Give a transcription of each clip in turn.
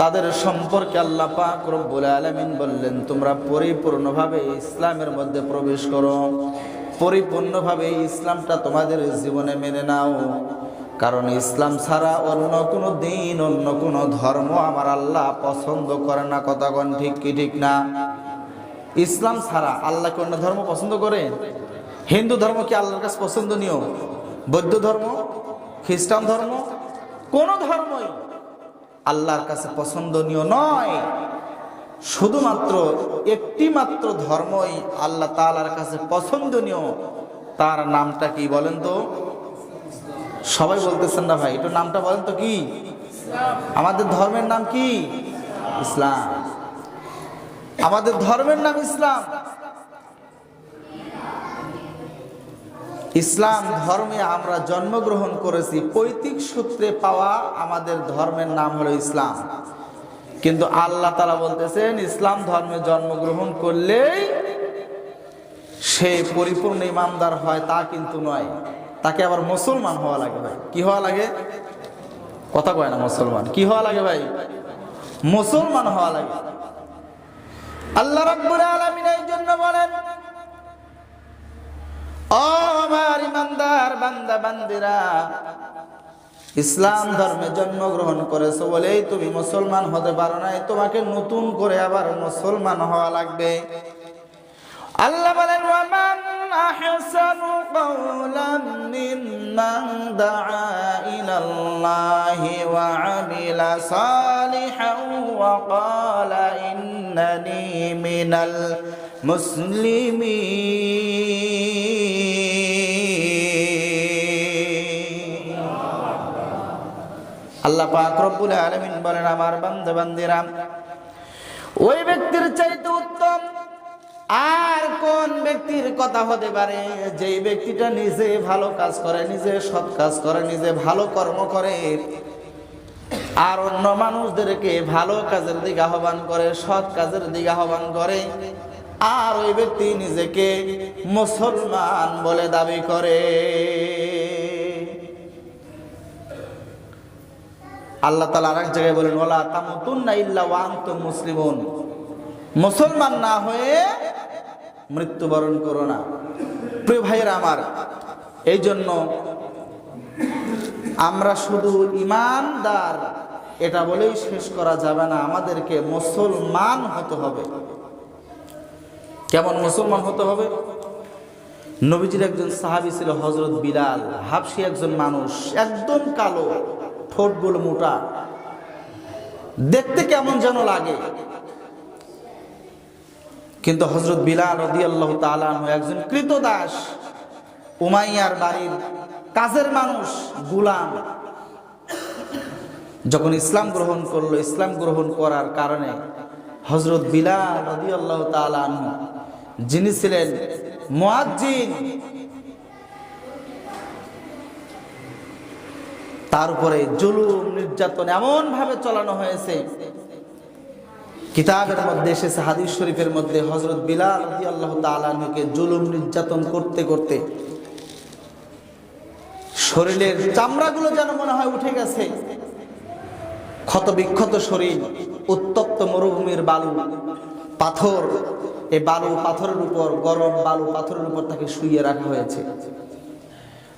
তাদের সম্পর্কে আল্লাহ পাক রব্বুল আলামিন বললেন, তোমরা পরিপূর্ণভাবে ইসলামের মধ্যে প্রবেশ করো। পরিপূর্ণভাবে ইসলামটা তোমাদের জীবনে মেনে নাও। কারণ ইসলাম ছাড়া অন্য কোনো দিন, অন্য কোনো ধর্ম আমার আল্লাহ পছন্দ করে না। কথাগণ ঠিক কি ঠিক না? ইসলাম ছাড়া আল্লাহ কি অন্য ধর্ম পছন্দ করে? হিন্দু ধর্ম কি আল্লাহর কাছে পছন্দনীয়? বৌদ্ধ ধর্ম? খ্রিস্টান ধর্ম? কোন ধর্মই আল্লাহর কাছে পছন্দনীয় নয়। শুধুমাত্র একটি মাত্র ধর্মই আল্লাহ তাআলার কাছে পছন্দনীয়। তার নামটা কি বলেন তো? সবাই বলতেছেন না ভাই, একটু নামটা বলেন তো কি? আমাদের ধর্মের নাম কি? ইসলাম। আমাদের ধর্মের নাম ইসলাম। ইসলাম ধর্মে আমরা জন্মগ্রহণ করেছি, পৈতৃক সূত্রে পাওয়া আমাদের ধর্মের নাম হলো ইসলাম। কিন্তু আল্লাহ তালা বলতেছেন, ইসলাম ধর্মে জন্মগ্রহণ করলেই সে পরিপূর্ণ ইমানদার হয়, তা কিন্তু নয়। তাকে আবার মুসলমান হওয়া লাগে ভাই। কি হওয়া লাগে? কথা কয় না মুসলমান। কি হওয়া লাগে ভাই? মুসলমান হওয়া লাগে। আল্লাহ রাব্বুল আলামিন এই জন্য বলেন ও আমার ইমানদার বান্দা, বান্দিরা, ইসলাম ধর্মে জন্মগ্রহণ করেছ বলেই তুমি মুসলমান হতে পারো নাই, তোমাকে নতুন করে আবার মুসলমান হওয়া লাগবে। আল্লাহ বলেন, ওয়ামান আহসানু কাওলাম মিম্মান দাআ ইলাল্লাহি ওয়া আমিলা সালিহান ওয়া ক্বালা ইন্নানি মিনাল মুসলিমিন আল্লাহ পাক রব্বুল আলামিন বলেন, আমার বান্দা বান্দিরা ওই ব্যক্তির চাইতে উত্তম আর কোন ব্যক্তির কথা হতে পারে? যেই ব্যক্তিটা নিজে ভালো কাজ করে, নিজে সৎ কাজ করে, নিজে ভালো কর্ম করে আর অন্য মানুষদেরকে ভালো কাজের দিকে আহ্বান করে, সৎ কাজের দিকে আহ্বান করে। আর ওই ব্যক্তি নিজেকে মুসলমান বলে দাবি করে। আল্লাহ তালা আর এক জায়গায় বলেন ওলা তামতুন্না ইল্লা ওয়ান্তুম মুসলিমুন। মুসলমান না হয়ে মৃত্যুবরণ করো না। প্রিয় ভাইয়েরা আমার এই জন্য আমরা শুধু ইমানদার এটা বলেই শেষ করা যাবে না। আমাদেরকে মুসলমান হতে হবে। কেমন মুসলমান হতে হবে? নবীজির একজন সাহাবি ছিল হজরত বিলাল। হাফসি একজন মানুষ, একদম কালো, ঠোঁটগুলো মোটা। দেখতে কেমন যেন লাগে। কিন্তু হজরত বিলাল রদি আল্লাহ তালানহ একজন কৃতদাস, উমাইয়ার বাড়ির কাজের মানুষ, গুলাম। যখন ইসলাম গ্রহণ করল, ইসলাম গ্রহণ করার কারণে হজরত বিলাল আল্লাহ তালানহ যিনি ছিলেন মুয়াজ্জিন জুলুম, নির্যাতন এমন ভাবে চালানো হয়েছে। কিতাবের মধ্যে এসেছে, হাদিস শরীফের মধ্যে হজরত বিলাল আল্লাহ জুলুম, নির্যাতন করতে করতে শরীরের চামড়াগুলো যেন মনে হয় উঠে গেছে। ক্ষত বিক্ষত শরীর, উত্তপ্ত মরুভূমির বালু। পাথর এই বালু পাথরের উপর, গরম বালু পাথরের উপর তাকে শুইয়ে রাখা হয়েছে।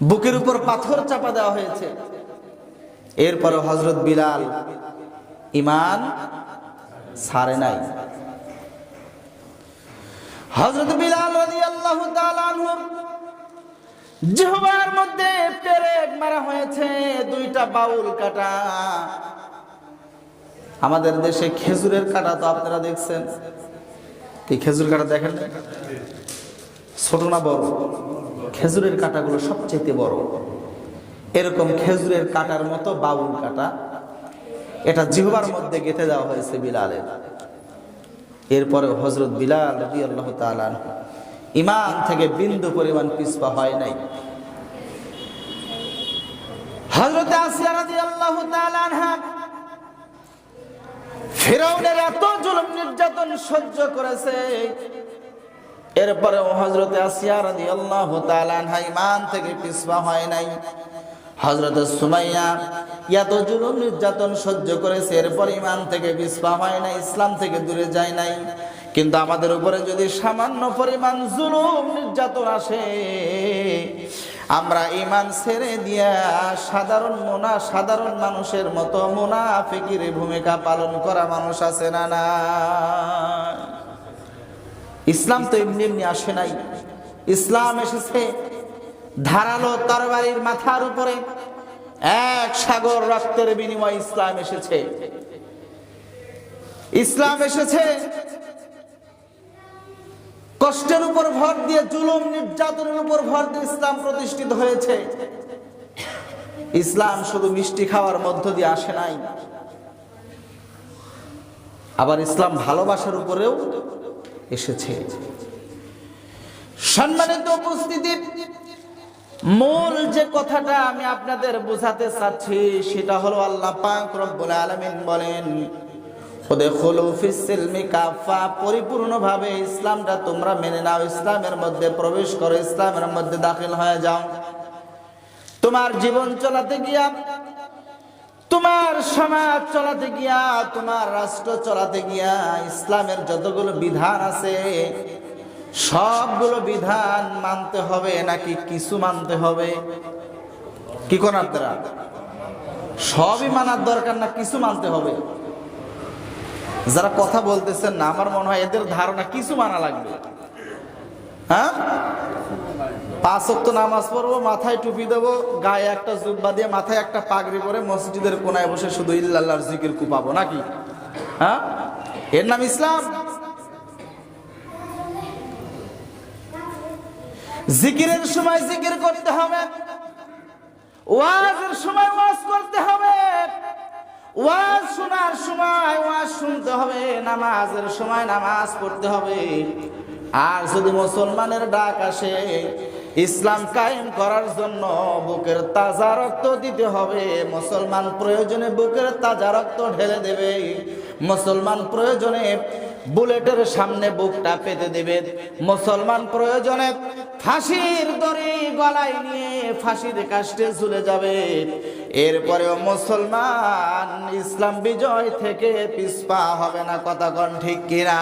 বুকের উপর পাথর চাপা দেওয়া হয়েছে। এরপরে হজরত বিলাল ইমান ছাড়ে নাই। হজরত বিলাল রাদিয়াল্লাহু তাআলা আনহু জিহবার মধ্যে পেরেক মারা হয়েছে, দুইটা বাউল কাটা। আমাদের দেশে খেজুরের কাটা তো আপনারা দেখছেন। কি খেজুর কাটা দেখেন? ছোট না বড়? খেজুরের কাটাগুলো সবচেয়ে বড়। এরকম খেজুরের কাটার মতো বাউল কাটা। এটা জিহবার মধ্যে গেঁথে দেওয়া হয়েছে বিলালের। এরপরে হজরত বিলাল রবি আল্লাহ তালান ইমান থেকে বিন্দু পরিমাণ পিসপা হয় নাই। হজরত আসিয়া রাজি আল্লাহ তালানহা ফেরাউনের এত জুলুম নির্যাতন সহ্য করেছে। এরপরে হজরতে আসিয়া রাজি আল্লাহ তালানহা ইমান থেকে পিছপা হয় নাই। হজরত সুমাইয়া এত জুলুম নির্যাতন সহ্য করেছে, এরপর ইমান থেকে পিছপা হয় নাই, ইসলাম থেকে দূরে যায় নাই। কিন্তু আমাদের উপরে যদি সামান্য পরিমাণ জুলুম নির্যাতন আসে আমরা ইমান ছেড়ে দিয়া সাধারণ মোনা, সাধারণ মানুষের মতো মুনাফিকির ভূমিকা পালন করা মানুষ আছে না না ইসলাম তো এমনি এমনি আসে নাই। ইসলাম এসেছে ধারালো তরবারির মাথার উপরে। এক সাগর রক্তের বিনিময় ইসলাম এসেছে। ইসলাম এসেছে কষ্টের উপর ভর দিয়ে, জুলুম, নির্যাতনের উপর ভর দিয়ে ইসলাম প্রতিষ্ঠিত হয়েছে। ইসলাম শুধু মিষ্টি খাওয়ার মধ্য দিয়ে আসে নাই। আবার ইসলাম ভালোবাসার উপরেও এসেছে। সম্মানিত উপস্থিতি, মূল যে কথাটা আমি আপনাদের বোঝাতে চাচ্ছি, সেটা হলো আল্লাহ পাক রব্বুল আলামিন বলেন পরিপূর্ণভাবে ইসলামটা তোমরা মেনে নাও। ইসলামের মধ্যে প্রবেশ করো, ইসলামের মধ্যে দাখিল হয়ে যাও। তোমার জীবন চলাতে গিয়া, তোমার সমাজ চলাতে গিয়া, তোমার রাষ্ট্র চলাতে গিয়া ইসলামের যতগুলো বিধান আছে, সবগুলো বিধান মানতে হবে নাকি কিছু মানতে হবে? কি কোন আপনারা? সবই মানার দরকার না, কিছু মানতে হবে? যারা কথা বলতেছেন না, আমার মনে হয় এদের ধারণা কিছু মানা লাগবে। হ্যাঁ? পাঁচ ওয়াক্ত নামাজ পড়ব, মাথায় টুপি দেবো, গায়ে একটা জুব্বা দিয়ে মাথায় একটা পাগড়ি পরে মসজিদের কোনায় বসে শুধু ইল্লাল্লাহর জিকির কুপাবো, নাকি? হ্যাঁ? এর নাম ইসলাম। জিকিরের সময় জিকির করতে হবে, ওয়াজের সময় ওয়াজ করতে হবে ওয়াজ শোনার সময়, ওয়াজ শুনতে হবে, নামাজের সময় নামাজ পড়তে হবে। আর যদি মুসলমানের ডাক আসে, ইসলাম কায়েম করার জন্য বুকের তাজা রক্ত দিতে হবে। মুসলমান প্রয়োজনে বুকের তাজা রক্ত ঢেলে দেবে। মুসলমান প্রয়োজনে বুলেটের সামনে বুকটা পেতে দেবে। মুসলমান প্রয়োজনে ফাঁসির দড়ি গলায় নিয়ে ফাঁসির কাষ্টে ঝুলে যাবে। এরপরেও মুসলমান ইসলাম বিজয় থেকে পিসপা হবে না কথা কন ঠিক কিনা?